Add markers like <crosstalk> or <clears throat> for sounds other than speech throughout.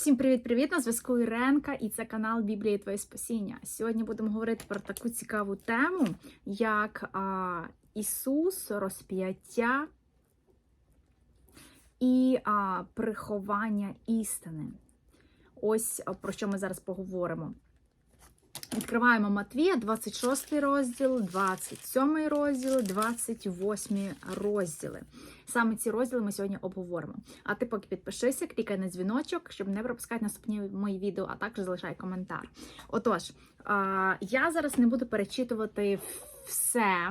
Всім привіт-привіт! На зв'язку Іренка, і це канал Біблія Твоє Спасіння. Сьогодні будемо говорити про таку цікаву тему, як а, Ісус, розп'яття і а, приховання істини. Ось про що ми зараз поговоримо. Відкриваємо Матвія, 26 розділ, 27 розділ, 28 розділи. Саме ці розділи ми сьогодні обговоримо. А ти поки підпишися, клікай на дзвіночок, щоб не пропускати наступні мої відео, а також залишай коментар. Отож, я зараз не буду перечитувати все,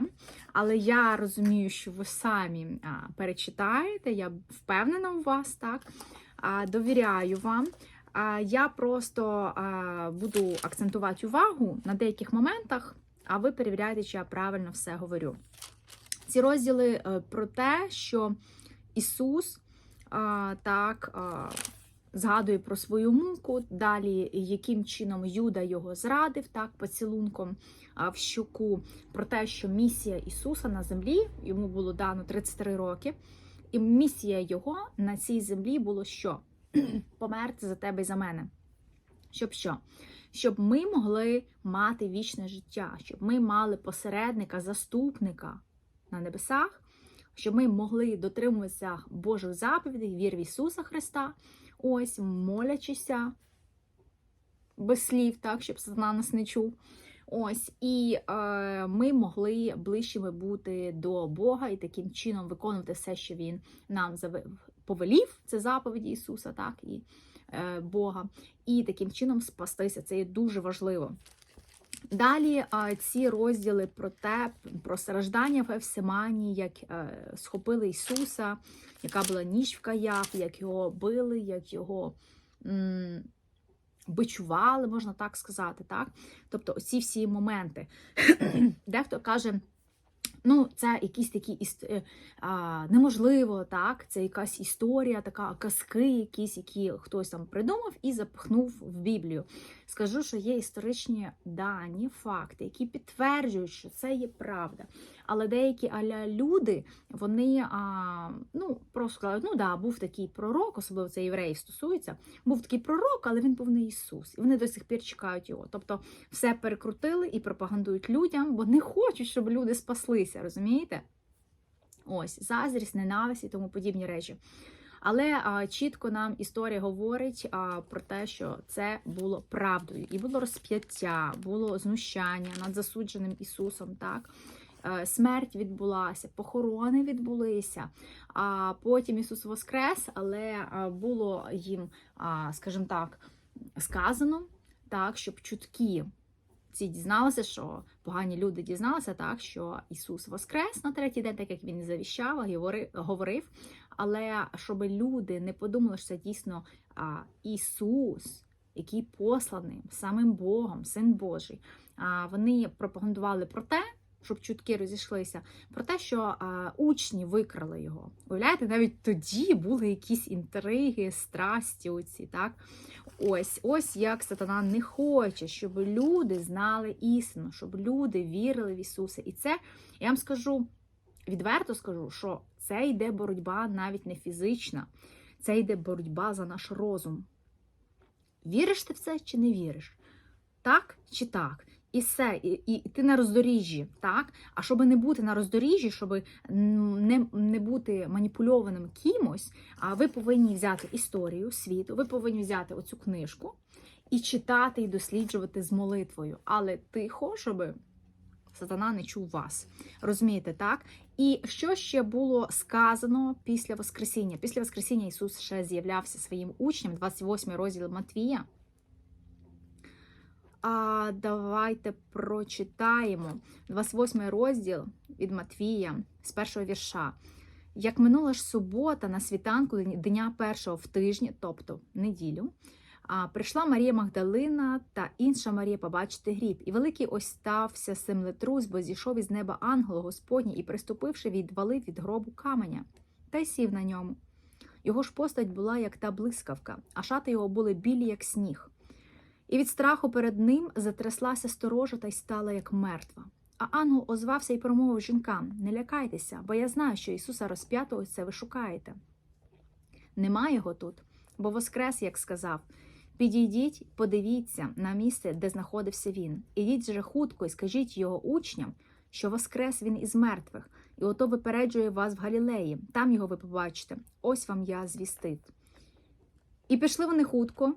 але я розумію, що ви самі перечитаєте. Я впевнена у вас, так? Довіряю вам. Я просто буду акцентувати увагу на деяких моментах, а ви перевіряєте, чи я правильно все говорю. Ці розділи е, про те, що Ісус так згадує про свою муку, далі яким чином Юда його зрадив, так, поцілунком в щуку, про те, що місія Ісуса на землі йому було дано 33 роки, і місія Його на цій землі було що? <clears throat> померти за тебе і за мене. Щоб що? Щоб ми могли мати вічне життя, щоб ми мали посередника, заступника на небесах, щоб ми могли дотримуватися Божих заповідей, вір в Ісуса Христа, ось, молячися без слів, так, щоб сатана нас не чув. Ось, і е, ми могли ближчими бути до Бога і таким чином виконувати все, що Він нам повелів, це заповіді Ісуса, так, і е, Бога, і таким чином спастися. Це є дуже важливо. Далі ці розділи про те, про страждання в Евсимані, як е, схопили Ісуса, яка була ніч в каях, як його били, як його бичували, можна так сказати. так? Тобто оці всі моменти. <clears throat> Дехто каже, Ну, це якісь такі е, а, неможливо, так? Це якась історія, така казки, якісь, які хтось там придумав і запихнув в Біблію. Скажу, що є історичні дані, факти, які підтверджують, що це є правда. Але деякі аля люди, вони а, ну, просто сказали, ну да, був такий пророк, особливо це євреїв стосується, був такий пророк, але він був не Ісус. І вони до сих пір чекають його. Тобто все перекрутили і пропагандують людям, бо не хочуть, щоб люди спаслися, розумієте? Ось, заздрість, ненависть і тому подібні речі. Але а, чітко нам історія говорить а, про те, що це було правдою. І було розп'яття, було знущання над засудженим Ісусом. так. Е, смерть відбулася, похорони відбулися, а потім Ісус Воскрес, але е, було їм, скажімо так, сказано, так, щоб чутки ці дізналися, що погані люди дізналися, так, що Ісус Воскрес на третій день, так як Він і завіщав, говорив, але щоб люди не подумали, що це дійсно Ісус. Який посланий самим Богом, Син Божий, вони пропагандували про те, щоб чутки розійшлися, про те, що а, учні викрали його. Уявляєте, навіть тоді були якісь інтриги, страсті. оці, так? Ось ось як сатана не хоче, щоб люди знали істину, щоб люди вірили в Ісуса. І це я вам скажу, відверто скажу, що це йде боротьба навіть не фізична, це йде боротьба за наш розум. Віриш ти в це чи не віриш? Так чи так? І все, і, і ти на роздоріжжі, так? А щоб не бути на роздоріжжі, щоб не не бути маніпульованим кимось, а ви повинні взяти історію світу, ви повинні взяти оцю книжку і читати, і досліджувати з молитвою. Але тихо, щоб сатана не чув вас. Розумієте, так? І що ще було сказано після Воскресіння? Після Воскресіння Ісус ще з'являвся своїм учням, 28 розділ Матвія. А давайте прочитаємо 28 розділ від Матвія з першого вірша. Як минула ж субота на світанку дня першого в тижні, тобто неділю, прийшла Марія Магдалина та інша Марія побачити гріб. І великий ось стався землетрус, бо зійшов із неба ангел Господній і, приступивши, відвалив від гробу каменя та й сів на ньому. Його ж постать була, як та блискавка, а шати його були білі, як сніг. І від страху перед ним затряслася сторожа та й стала як мертва. А ангел озвався і промовив жінкам: Не лякайтеся, бо я знаю, що Ісуса розп'ятого це ви шукаєте. Нема його тут, бо воскрес, як сказав. Підійдіть, подивіться на місце, де знаходився він. Ідіть же хутко і скажіть його учням, що воскрес він із мертвих, і ото випереджує вас в Галілеї. Там його ви побачите. Ось вам я звістив. І пішли вони хутко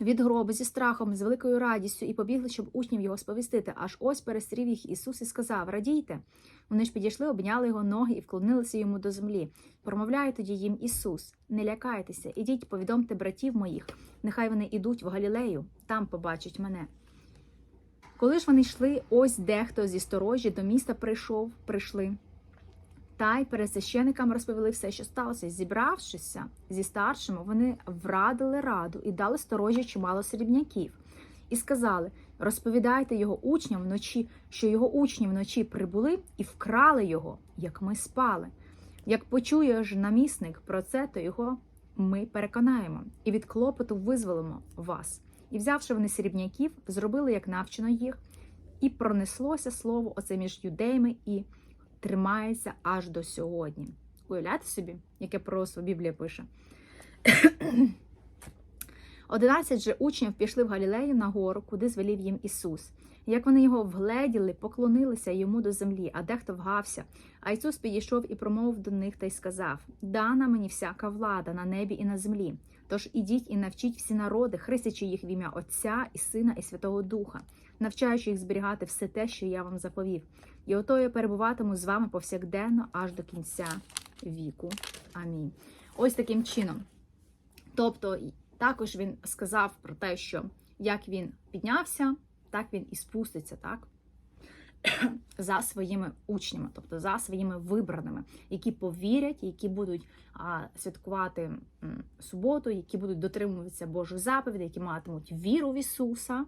від гробу зі страхом, з великою радістю, і побігли, щоб учнів його сповістити. Аж ось перестрів їх Ісус і сказав: Радійте. Вони ж підійшли, обняли його ноги і вклонилися йому до землі. Промовляє тоді їм Ісус: Не лякайтеся, ідіть, повідомте братів моїх, нехай вони ідуть в Галілею, там побачать мене. Коли ж вони йшли, ось дехто зі сторожі до міста прийшов, прийшли. Та й перед священикам розповіли все, що сталося. Зібравшися зі старшими, вони врадили раду і дали сторожі чимало срібняків. І сказали: розповідайте його учням вночі, що його учні вночі прибули і вкрали його, як ми спали. Як почує ж намісник про це, то його ми переконаємо і від клопоту визволимо вас. І взявши вони срібняків, зробили, як навчено їх, і пронеслося слово оце між юдеями і тримається аж до сьогодні. Уявляєте собі, яке пророцтво Біблія пише? <coughs> Одинадцять же учнів пішли в Галілею на гору, куди звелів їм Ісус. Як вони його вгледіли, поклонилися йому до землі, а дехто вгався. А Ісус підійшов і промовив до них та й сказав: Дана мені всяка влада на небі і на землі. Тож ідіть і навчіть всі народи, хрестячи їх в ім'я Отця і Сина, і Святого Духа, навчаючи їх зберігати все те, що я вам заповів. І ото я перебуватиму з вами повсякденно аж до кінця віку. Амінь. Ось таким чином. Тобто, також він сказав про те, що як він піднявся, так він і спуститься, так? <clears throat> За своїми учнями, тобто за своїми вибраними, які повірять, які будуть а, святкувати м, суботу, які будуть дотримуватися Божих заповідей, які матимуть віру в Ісуса.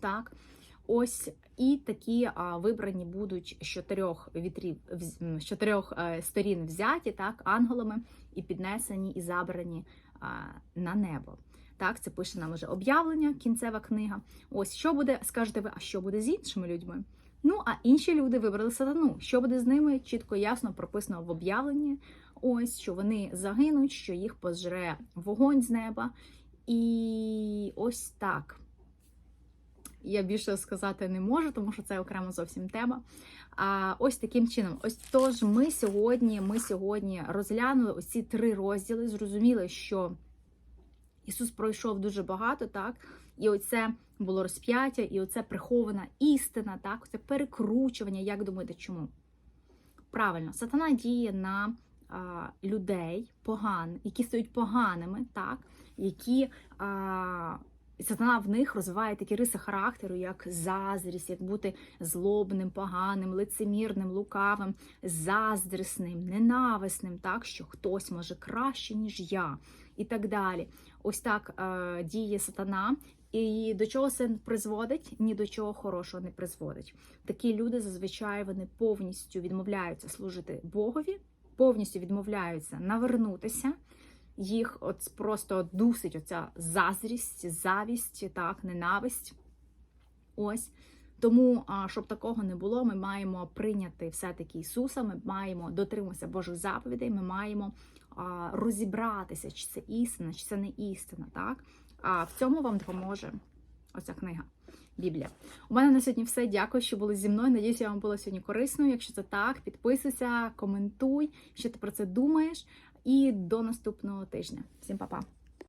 Так, ось і такі а, вибрані будуть з чотирьох вітрів, з чотирьох а, сторін взяті, так, ангелами, і піднесені, і забрані а, на небо. Так, це пише нам вже об'явлення, кінцева книга. Ось що буде, скажете ви, а що буде з іншими людьми? Ну, а інші люди вибрали сатану. Що буде з ними? Чітко ясно прописано в об'явленні. Ось що вони загинуть, що їх пожре вогонь з неба. І ось так. Я більше сказати не можу, тому що це окремо зовсім тема. А ось таким чином, ось тож ми сьогодні, ми сьогодні розглянули ось ці три розділи, зрозуміли, що. Ісус пройшов дуже багато, так? І оце було розп'яття, і оце прихована істина, так? Це перекручування. Як думаєте, чому? Правильно, сатана діє на а, людей, поган, які стають поганими, так? які а, сатана в них розвиває такі риси характеру, як заздрість, як бути злобним, поганим, лицемірним, лукавим, заздрісним, ненависним, так? що хтось може краще, ніж я, і так далі. Ось так е, діє сатана, і до чого це призводить? Ні до чого хорошого не призводить. Такі люди зазвичай вони повністю відмовляються служити Богові, повністю відмовляються навернутися. Їх от просто дусить оця заздрість, завість, так, ненависть. Ось. Тому, щоб такого не було, ми маємо прийняти все-таки Ісуса, ми маємо дотримуватися Божих заповідей, ми маємо розібратися, чи це істина, чи це не істина. Так? А в цьому вам допоможе оця книга. Біблія. У мене на сьогодні все. Дякую, що були зі мною. Надіюся, я вам було сьогодні корисно. Якщо це так, підписуйся, коментуй, що ти про це думаєш. І до наступного тижня. Всім па-па!